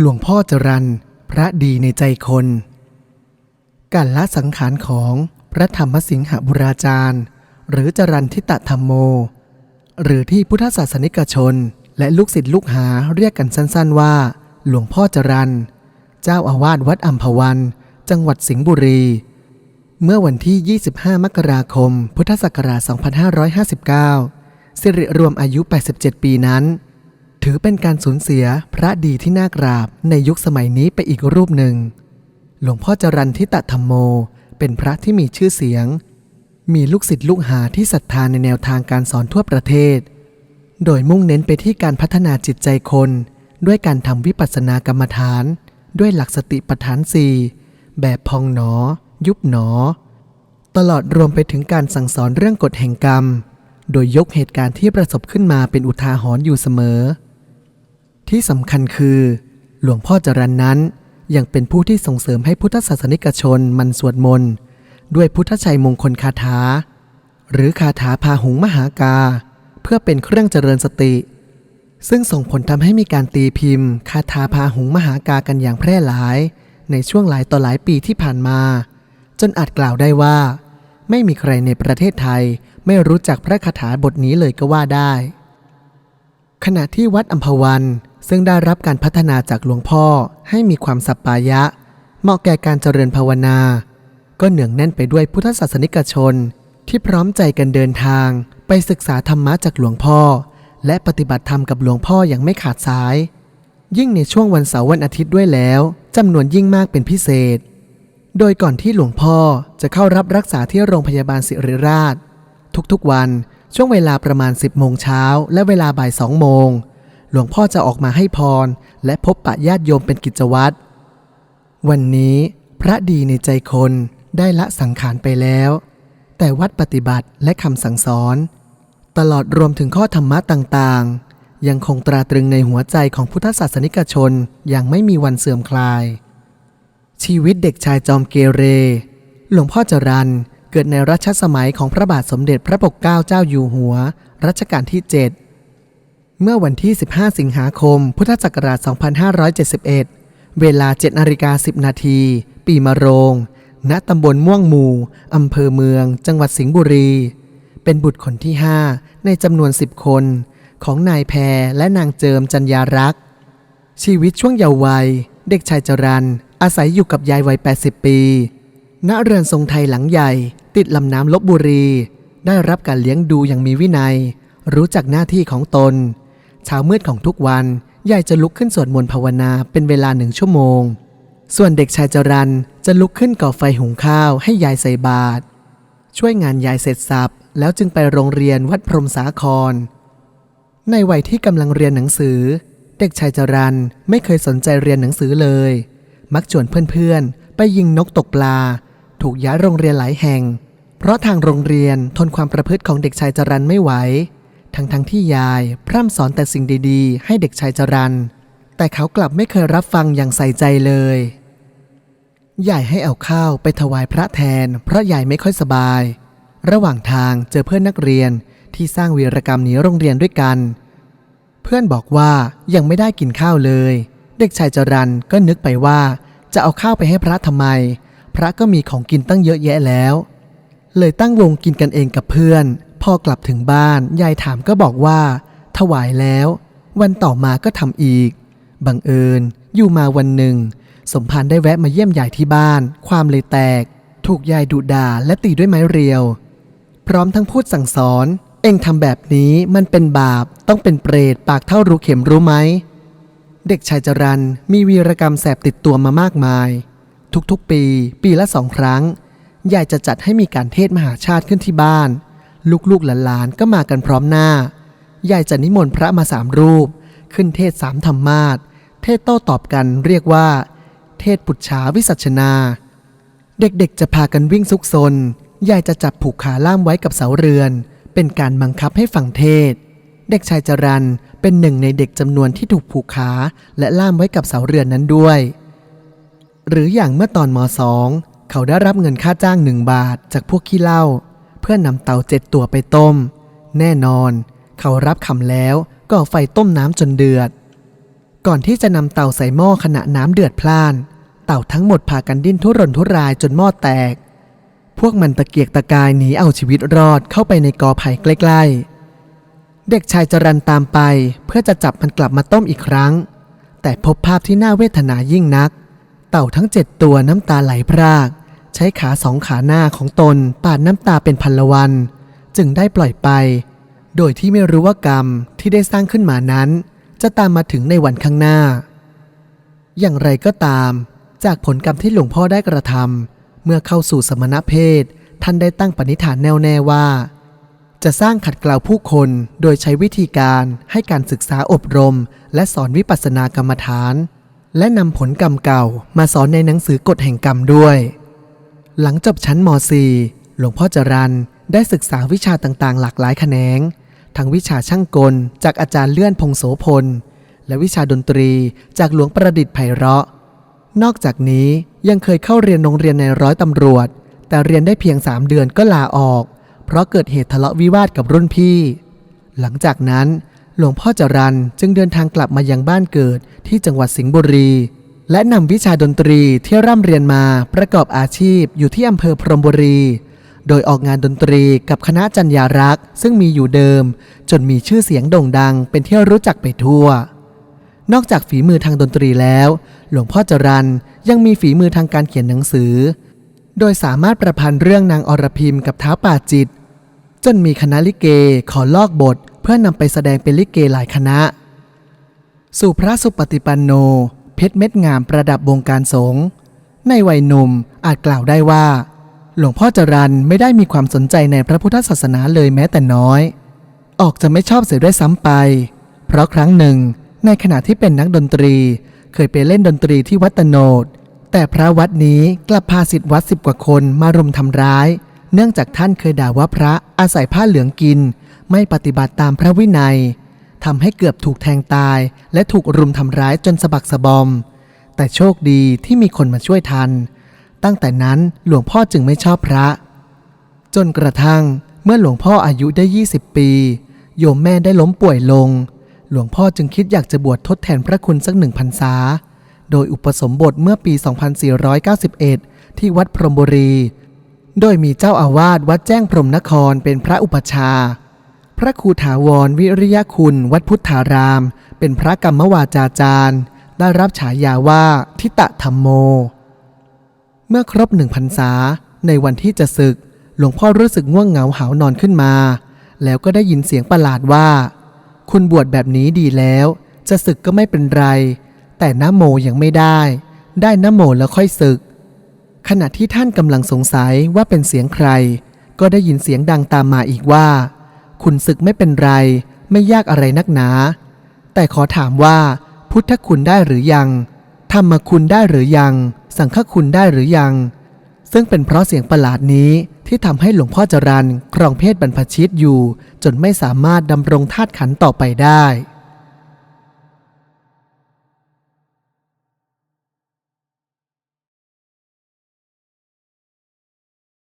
หลวงพ่อจรันพระดีในใจคน การละสังขารของพระธรรมสิงหบุราจารย์ หรือจรันทิตธรรมโม หรือที่พุทธศาสนิกชน และลูกศิษย์ลูกหาเรียกกันสั้นๆว่า หลวงพ่อจรันเจ้าอาวาสวัดอัมพวัน จังหวัดสิงห์บุรี เมื่อวันที่ 25 มกราคม พุทธศักราช 2559 สิริรวมอายุ 87 ปีนั้น ถือเป็นการสูญเสียพระดีที่น่ากราบในยุคสมัยนี้ไปอีกรูปหนึ่ง หลวงพ่อจรันทิตธรรมโม เป็นพระที่มีชื่อเสียง มีลูกศิษย์ลูกหาที่ศรัทธาในแนวทางการสอนทั่วประเทศ โดยมุ่งเน้นไปที่การพัฒนาจิตใจคน ด้วยการทำวิปัสสนากรรมฐาน ด้วยหลักสติปัฏฐานสี่แบบพองหนอ ยุบหนอ ตลอดรวมไปถึงการสั่งสอนเรื่องกฎแห่งกรรม โดยยกเหตุการณ์ที่ประสบขึ้นมาเป็นอุทาหรณ์อยู่เสมอ ที่สำคัญคือ หลวงพ่อจรันนั้น ยังเป็นผู้ที่ส่งเสริมให้พุทธศาสนิกชนมันสวดมนต์ด้วยพุทธชัยมงคลคาถา หรือคาถาพาหุงมหากา เพื่อเป็นเครื่องเจริญสติ ซึ่งส่งผลทำให้มีการตีพิมพ์ คาถาพาหุงมหากากันอย่างแพร่หลาย ในช่วงหลายต่อหลายปีที่ผ่านมา จนอาจกล่าวได้ว่า ไม่มีใครในประเทศไทย ไม่รู้จักพระคาถาบทนี้เลยก็ว่าได้ ขณะที่วัดอัมพวันซึ่งได้รับการพัฒนาจากหลวงพ่อให้มีความสัปปายะ เหมาะแก่การเจริญภาวนา ก็เหนืองแน่นไปด้วยพุทธศาสนิกชน ที่พร้อมใจกันเดินทาง ไปศึกษาธรรมะจากหลวงพ่อ และปฏิบัติธรรมกับหลวงพ่ออย่างไม่ขาดสาย ยิ่งในช่วงวันเสาร์วันอาทิตย์ด้วยแล้วจำนวนยิ่งมากเป็นพิเศษ โดยก่อนที่หลวงพ่อจะเข้ารับรักษาที่โรงพยาบาลศิริราช ทุกๆวัน ช่วงเวลาประมาณ 10 โมงเช้า และเวลาบ่าย2โมง หลวงพ่อจะออกมาให้พร และพบปะญาติโยมเป็นกิจวัตร วันนี้พระดีในใจคนได้ละสังขารไปแล้ว แต่วัดปฏิบัติและคำสั่งสอน ตลอดรวมถึงข้อธรรมะต่างๆ ยังคงตราตรึงในหัวใจของพุทธศาสนิกชนอย่างไม่มีวันเสื่อมคลาย ชีวิตเด็กชายจอมเกเร หลวงพ่อจรัน เกิดในรัชสมัยของพระบาทสมเด็จพระปกเกล้าเจ้าอยู่หัว รัชกาลที่ 7 เมื่อวันที่ 15 สิงหาคม พุทธศักราช 2571 เวลา7นาฬิกา10 นาที ปีมะโรง ณ ตำบลม่วงหมู่ อำเภอเมือง จังหวัดสิงห์บุรี เป็นบุตรคนที่ 5 ในจำนวน 10 คน ของนายแพรและนางเจิมจัญญารักษ์ ชีวิตช่วงเยาว์วัย เด็กชายจรันอาศัยอยู่กับยายวัย 80 ปี ณเรือนทรงไทยหลังใหญ่ ติดลำน้ำลบบุรี ได้รับการเลี้ยงดูอย่างมีวินัย รู้จักหน้าที่ของตน เช้ามืดของทุกวันยายจะลุกขึ้นสวดมนต์ภาวนาเป็นเวลาหนึ่งชั่วโมง ส่วนเด็กชายจรันจะลุกขึ้นก่อไฟหุงข้าวให้ยายใส่บาตรช่วยงานยายเสร็จสับแล้วจึงไปโรงเรียนวัดพรมสาคร ในวัยที่กำลังเรียนหนังสือ เด็กชายจรันไม่เคยสนใจเรียนหนังสือเลย มักชวนเพื่อนๆ ไปยิงนกตกปลา ถูกย้ายโรงเรียนหลายแห่ง เพราะทางโรงเรียนทนความประพฤติของเด็กชายจรันไม่ไหว ทั้งๆทที่ยายพร่ำสอนแต่สิ่งดีๆ ให้เด็กชายจรัน แต่เขากลับไม่เคยรับฟังอย่างใส่ใจเลย ยายให้เอาข้าวไปถวายพระแทน เพราะยายไม่ค่อยสบาย ระหว่างทางเจอเพื่อนนักเรียนที่สร้างวีรกรรมหนีโรงเรียนด้วยกัน เพื่อนบอกว่ายังไม่ได้กินข้าวเลย เด็กชายจรันก็นึกไปว่าจะเอาข้าวไปให้พระทำไม พระก็มีของกินตั้งเยอะแยะแล้ว เลยตั้งวงกินกันเองกับเพื่อน พอกลับถึงบ้านยายถามก็บอกว่า ถวายแล้ว วันต่อมาก็ทำอีก บังเอิญ อยู่มาวันหนึ่ง สมภารได้แวะมาเยี่ยมยายที่บ้าน ความเลยแตก ถูกยายดุด่าและตีด้วยไม้เรียว พร้อมทั้งพูดสั่งสอน เอ็งทำแบบนี้มันเป็นบาป ต้องเป็นเปรตปากเท่ารูเข็มรู้ไหมเด็กชายจรันมีวีรกรรมแสบติดตัวมามากมาย ทุกๆ ปี ปีละสองครั้ง ยายจะจัดให้มีการเทศมหาชาติขึ้นที่บ้าน ลูกๆหลานๆก็มากันพร้อมหน้า ยายจะนิมนต์พระมาสามรูป ขึ้นเทศสามธรรมาสเทศโต้ตอบกันเรียกว่า เทศปุจฉาวิสัชนา เด็กๆจะพากันวิ่งซุกซน ยายจะจับผูกขาล่ามไว้กับเสาเรือน เป็นการบังคับให้ฟังเทศ เด็กชายจรันเป็นหนึ่งในเด็กจำนวนที่ถูกผูกขาและล่ามไว้กับเสาเรือนนั้นด้วย หรืออย่างเมื่อตอนมสองเขาได้รับเงินค่าจ้างหนึ่งบาทจากพวกขี้เหล้าเพื่อนำเตาเจ็ดตัวไปต้ม แน่นอน เขารับคำแล้วก็ไฟต้มน้ำจนเดือด ก่อนที่จะนำเตาใส่หม้อขณะน้ำเดือดพล่าน เต่าทั้งหมดพากันดิ้นทุรนทุรายจนหม้อแตก พวกมันตะเกียกตะกายหนีเอาชีวิตรอดเข้าไปในกอไผ่ใกล้ๆ เด็กชายจรันตามไปเพื่อจะจับมันกลับมาต้มอีกครั้ง แต่พบภาพที่น่าเวทนายิ่งนัก เต่าทั้งเจ็ดตัวน้ำตาไหลพราก ใช้ขาสองขาหน้าของตนปาดน้ำตาเป็นพันละวัน จึงได้ปล่อยไป โดยที่ไม่รู้ว่ากรรมที่ได้สร้างขึ้นมานั้น จะตามมาถึงในวันข้างหน้า อย่างไรก็ตาม จากผลกรรมที่หลวงพ่อได้กระทำเมื่อเข้าสู่สมณเพศ ท่านได้ตั้งปณิธานแน่วแน่ว่า จะสร้างขัดเกลาผู้คนโดยใช้วิธีการให้การศึกษาอบรม และสอนวิปัสสนากรรมฐาน และนำผลกรรมเก่ามาสอนในหนังสือกฎแห่งกรรมด้วย หลังจบชั้นม .4 หลวงพ่อจรันได้ศึกษาวิชาต่างๆ หลากหลายแขนง ทั้งวิชาช่างกลจากอาจารย์เลื่อนพงโสพล และวิชาดนตรีจากหลวงประดิษฐ์ไพเราะ นอกจากนี้ยังเคยเข้าเรียนโรงเรียนในร้อยตำรวจ แต่เรียนได้เพียง3เดือนก็ลาออก เพราะเกิดเหตุทะเลาะวิวาทกับรุ่นพี่ หลังจากนั้น หลวงพ่อจรันจึงเดินทางกลับมายังบ้านเกิดที่จังหวัดสิงห์บุรี และนำวิชาดนตรีที่ร่ำเรียนมาประกอบอาชีพอยู่ที่อำเภอพรมบุรี โดยออกงานดนตรีกับคณะจัญญารักษ์ซึ่งมีอยู่เดิม จนมีชื่อเสียงโด่งดังเป็นที่รู้จักไปทั่ว นอกจากฝีมือทางดนตรีแล้ว หลวงพ่อจรันยังมีฝีมือทางการเขียนหนังสือ โดยสามารถประพันธ์เรื่องนางอรพิมกับท้าวป่าจิต จนมีคณะลิเกขอลอกบท เพื่อนำไปแสดงเป็นลิเกหลายคณะ สู่พระสุปฏิปันโน เพชรเม็ดงามประดับวงการสงฆ์ในวัยหนุ่มอาจกล่าวได้ว่า หลวงพ่อจรันไม่ได้มีความสนใจในพระพุทธศาสนาเลยแม้แต่น้อย ออกจะไม่ชอบเสียด้วยซ้ำไป เพราะครั้งหนึ่ง ในขณะที่เป็นนักดนตรี เคยไปเล่นดนตรีที่วัดตโนดแต่พระวัดนี้กลับพาสิทธิ์วัดสิบกว่าคนมารุมทำร้าย เนื่องจากท่านเคยด่าว่าพระอาศัยผ้าเหลืองกิน ไม่ปฏิบัติตามพระวินัยทำให้เกือบถูกแทงตาย และถูกรุมทำร้ายจนสะบักสะบอม แต่โชคดีที่มีคนมาช่วยทัน ตั้งแต่นั้นหลวงพ่อจึงไม่ชอบพระ จนกระทั่งเมื่อหลวงพ่ออายุได้ 20 ปี โยมแม่ได้ล้มป่วยลง หลวงพ่อจึงคิดอยากจะบวชทดแทนพระคุณสักหนึ่งพรรษา โดยอุปสมบทเมื่อปี 2491 ที่วัดพรหมบุรี โดยมีเจ้าอาวาสวัดแจ้งพรหมนครเป็นพระอุปชา พระครูถาวรวิริยคุณวัดพุทธาราม เป็นพระกรรมวาจาจารย์ ได้รับฉายาว่าทิตะธรรมโม เมื่อครบหนึ่งพรรษา ในวันที่จะศึก หลวงพ่อรู้สึกง่วงเหงาหานอนขึ้นมา แล้วก็ได้ยินเสียงประหลาดว่า คุณบวชแบบนี้ดีแล้ว จะศึกก็ไม่เป็นไร แต่น้โมยังไม่ได้ ได้น้โมแล้วค่อยศึก ขณะที่ท่านกำลังสงสัยว่าเป็นเสียงใคร ก็ได้ยินเสียงดังตามมาอีกว่า คุณศึกไม่เป็นไร ไม่ยากอะไรนักหนา แต่ขอถามว่า พุทธคุณได้หรือยังธรรมคุณได้หรือยัง สังฆคุณได้หรือยัง ซึ่งเป็นเพราะเสียงประหลาดนี้ที่ทำให้หลวงพ่อจรันครองเพศบรรพชิตอยู่ จนไม่สามารถดำรงธาตุขันต่อไปได้